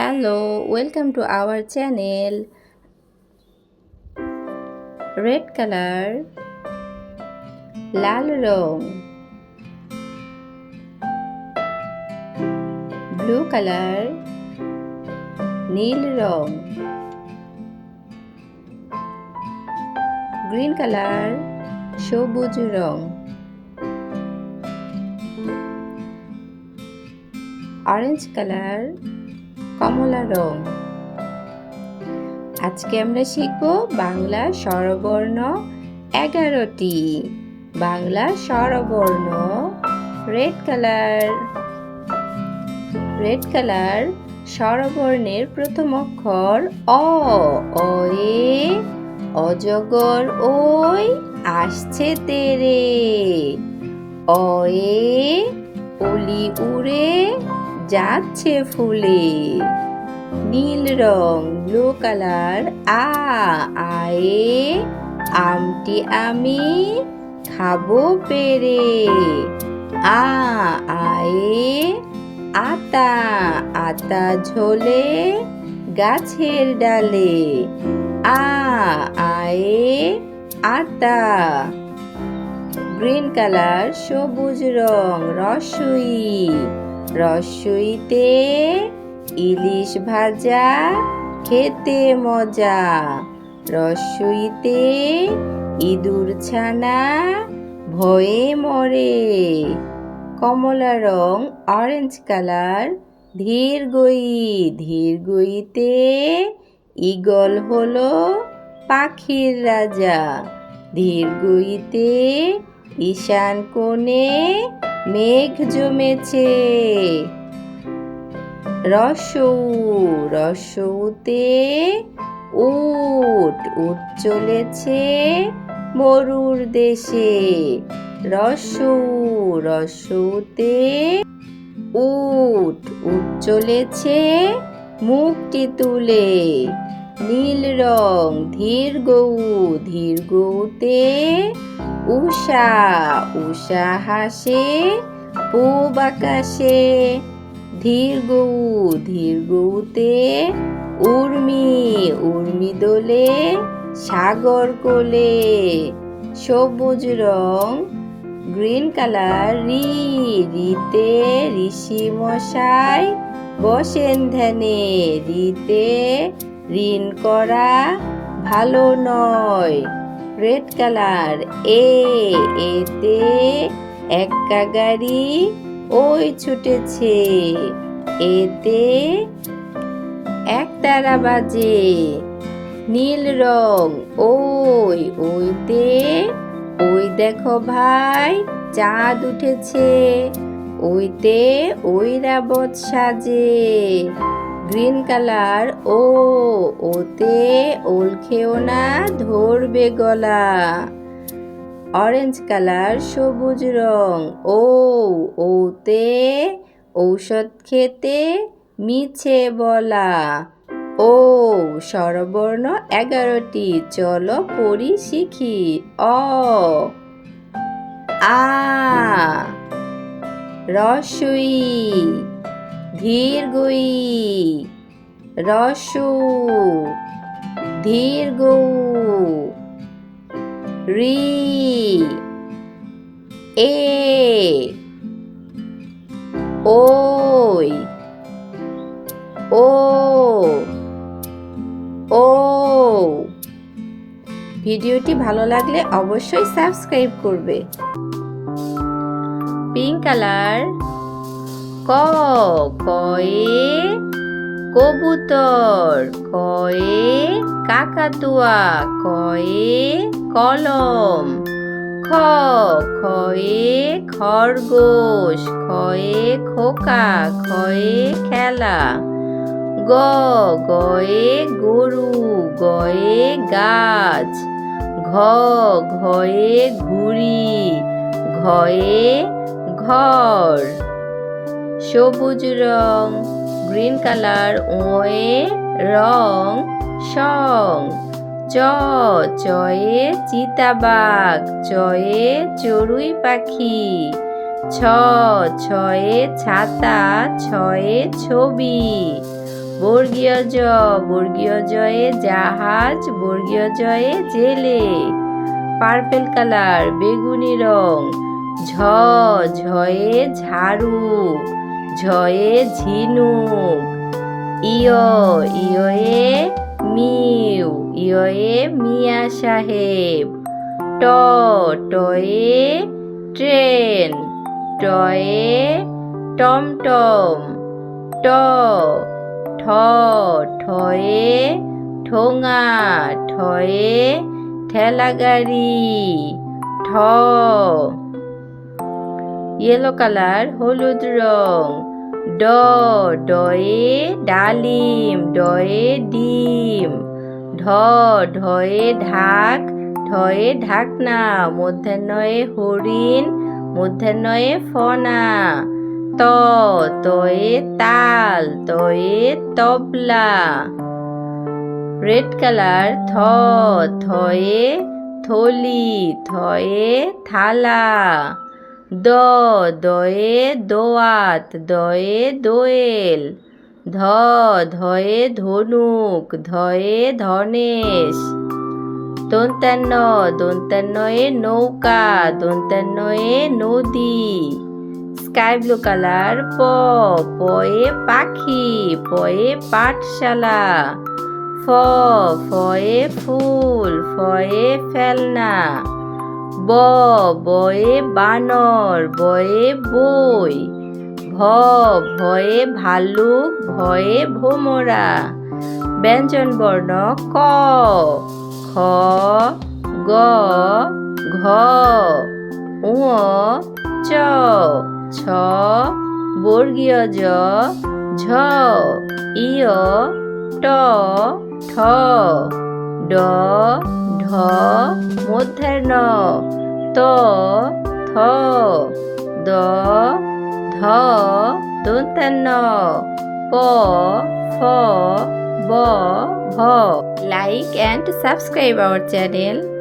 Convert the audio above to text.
Hello, welcome to our channel. Red colour, লাল রং, blue colour, নীল রং, গ্রিন কালার, সবুজ রং। অরেঞ্জ কালার কমলা রং। আজকে আমরা শিখব বাংলা স্বরবর্ণ এগারোটি। বাংলা স্বরবর্ণ, রেড কালার। রেড কালার স্বরবর্ণের প্রথম অক্ষর অ অয়ে অজগর, ওই, আসছে তেরে। অয়ে অলি উড়ে যাচ্ছে ফুলে। নীল রং, ব্লু কালার। আ, আয়ে, আমটি আমি খাব পেরে। আ, আয়ে, আতা আতা ঝোলে গাছের ডালে। আ, আয়ে, আতা। গ্রিন কালার, সবুজ রং, রসুই। রসুইতে ইলিশ ভাজা, খেতে মজা। রসুইতে ইঁদুর ছানা, ভয়ে মরে। কমলা রং অরেঞ্জ কালার ধীর গই, ধীর গইতে ইগল হলো পাখির রাজা। ধীর গইতে ঈশান কোণে মেঘ জমেছে। রসৌ, রসৌতে উট উট চলেছে মরুর দেশে। রসৌ, রসৌতে উট উট চলেছে মুখটি তুলে। নীল রং ধীর গৌ ধীর গৌতে উষা উষা হাসে পূব আকাশে। ধীর গৌ ধীর গৌতে উর্মি উর্মি দোলে সাগর কোলে। সবুজ রং গ্রিন কালার, রি, রিতে ঋষি মশাই বসেন ধ্যানে। রিতে ঋণ করা ভালো নয়। রেড কালার, এ, এতে একা গাড়ি ওই ছুটেছে। এতে এক তারা বাজে। নীল রং, ওই, ওইতে, ওই দেখো ভাই, চাঁদ উঠেছে। ওইতে ঐরাবত সাজে। Green colour. ও, ওতে ওল খেও না, ধরবে গলা। অরেঞ্জ কালার, সবুজ রং। ও, ওতে ঔষধ খেতে মিছে বলা। ও, স্বরবর্ণ এগারোটি, চলো পড়ি শিখি। অ, আ, রসুই। ধীরগই রসু ধীরগৌ রি, এ, ওই, ও ও। ভিডিওটি ভালো লাগলে অবশ্যই সাবস্ক্রাইব করবে। Pink colour. ক কয়ে কবুতর, কয়ে কাকাতুয়া, কয়ে কলম। খ খয়ে খরগোশ খয়ে খোকা খয়ে খেলা। গ, গয়ে গরু, গয়ে গাছ। ঘ, ঘয়ে ঘুড়ি, ঘয়ে ঘর। সবুজ রং, গ্রিন কালার, ওয়ে রং, সং। চ, চয়ে চিতাবাঘ, চয়ে চড়ুই পাখি। ছ, ছয়ে ছাতা, ছয়ে ছবি। বর্গীয় জ, বর্গীয় জয়ে জাহাজ, বর্গীয় জয়ে জেলে। পার্পেল কালার, বেগুনি রং। ঝ, ঝয়ে ঝাড়ু। ঝয়ে ঝিনুক। ইয় ইয়ে মিউ ইয়ে মিয়া সাহেব। ট, টয়ে ট্রেন। টয়ে টমটম। ট, ঠ, ঠয়ে ঠোঙা। ঠয়ে ঠেলাগাড়ি। ঠ ইয়েলো কালার হলুদ রং। ড, ডয়ে ডালিম, ডয়ে ডিম। ঢ, ঢয়ে ঢাক, ঢয়ে ঢাকনা, মধ্যাহ্নয়ে হরিণ, মধ্যাহ্নয়ে ফনা। ত, তয়ে তাল, তয়ে তবলা। রেড কালার, থ, থয়ে থলি, থয়ে থালা। দ, দয়ে দোয়াত, দয়ে দোয়েল, ধ, ধয়ে ধনুক, ধয়ে ধনেশ দন্তান্ন দন্তান্নয়ে নৌকা দন্তান্নয়ে নদী, স্কাই ব্লু কালার, প, পয়ে পাখি, পয়ে পাঠশালা, ফ, ফয়ে ফুল, ফয়ে ফেলনা ব, বয়ে বানর, বয়ে বই, ভ, ভয়ে ভালুক ভয়ে ভোমরা, ব্যঞ্জন বর্ণ ক, খ, গ, ঘ উ চ, ছ, বর্গীয় জ, ঝ ইয় ট, ঠ, ড ঢ মধ্যাহ্ন। ত, থ, দ, ধ দন্তান্ন প, ফ, ব, ভ। Like and subscribe our channel